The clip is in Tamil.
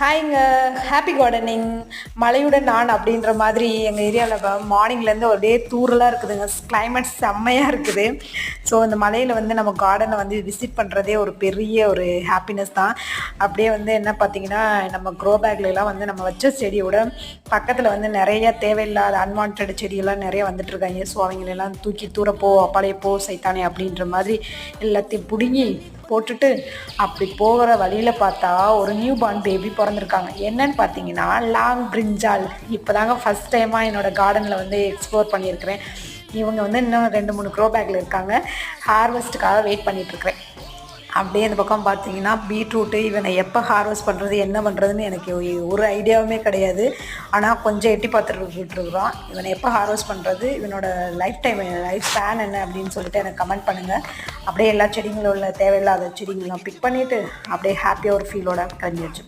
ஹாய்ங்க. ஹாப்பி கார்டனிங் மழையுடன் நான் அப்படின்ற மாதிரி எங்கள் ஏரியாவில் மார்னிங்லேருந்து ஒரே தூரலாக இருக்குதுங்க. கிளைமேட் செம்மையாக இருக்குது. ஸோ இந்த மலையில் வந்து நம்ம கார்டனை வந்து விசிட் பண்ணுறதே ஒரு பெரிய ஒரு ஹாப்பினஸ் தான். அப்படியே வந்து என்ன பார்த்தீங்கன்னா நம்ம க்ரோ பேக்லாம் வந்து நம்ம வச்ச செடியோட பக்கத்தில் வந்து நிறைய தேவையில்லாத அன்வான்ட் செடியெல்லாம் நிறைய வந்துட்டுருக்காங்க ஸோ அவங்களெல்லாம் தூக்கி தூரப்போ அப்பாலையப்போ சைத்தானே அப்படின்ற மாதிரி எல்லாத்தையும் பிடுங்கி போட்டுட்டு அப்படி போகிற வழியில் பார்த்தா ஒரு நியூ பார்ன் பேபி பிறந்திருக்காங்க. என்னன்னு பார்த்தீங்கன்னா லாங் பிரிஞ்சால் இப்போ தாங்க ஃபஸ்ட் டைமாக என்னோடய கார்டனில் வந்து எக்ஸ்ப்ளோர் பண்ணியிருக்கிறேன். இவங்க வந்து இன்னும் ரெண்டு மூணு க்ரோ பேக்கில் இருக்காங்க. ஹார்வெஸ்ட்டுக்காக வெயிட் பண்ணிகிட்ருக்கிறேன் அப்படியே இந்த பக்கம் பார்த்தீங்கன்னா பீட்ரூட்டு இவனை எப்போ ஹார்வெஸ்ட் பண்ணுறது என்ன பண்ணுறதுன்னு எனக்கு ஒரு ஐடியாவுமே கிடையாது. ஆனால் கொஞ்சம் எட்டி பார்த்துட்டு இருக்கிறோம் இவனை எப்போ ஹார்வெஸ்ட் பண்ணுறது இவனோட லைஃப் டைம் லைஃப் ஸ்பேன் என்ன அப்படின்னு சொல்லிட்டு எனக்கு கமெண்ட் பண்ணுங்கள் அப்படியே எல்லா செடிங்களும் உள்ள தேவையில்லாத செடிங்களாம் பிக் பண்ணிவிட்டு அப்படியே ஹாப்பியாக ஒரு ஃபீலோட கிளம்பி வச்சு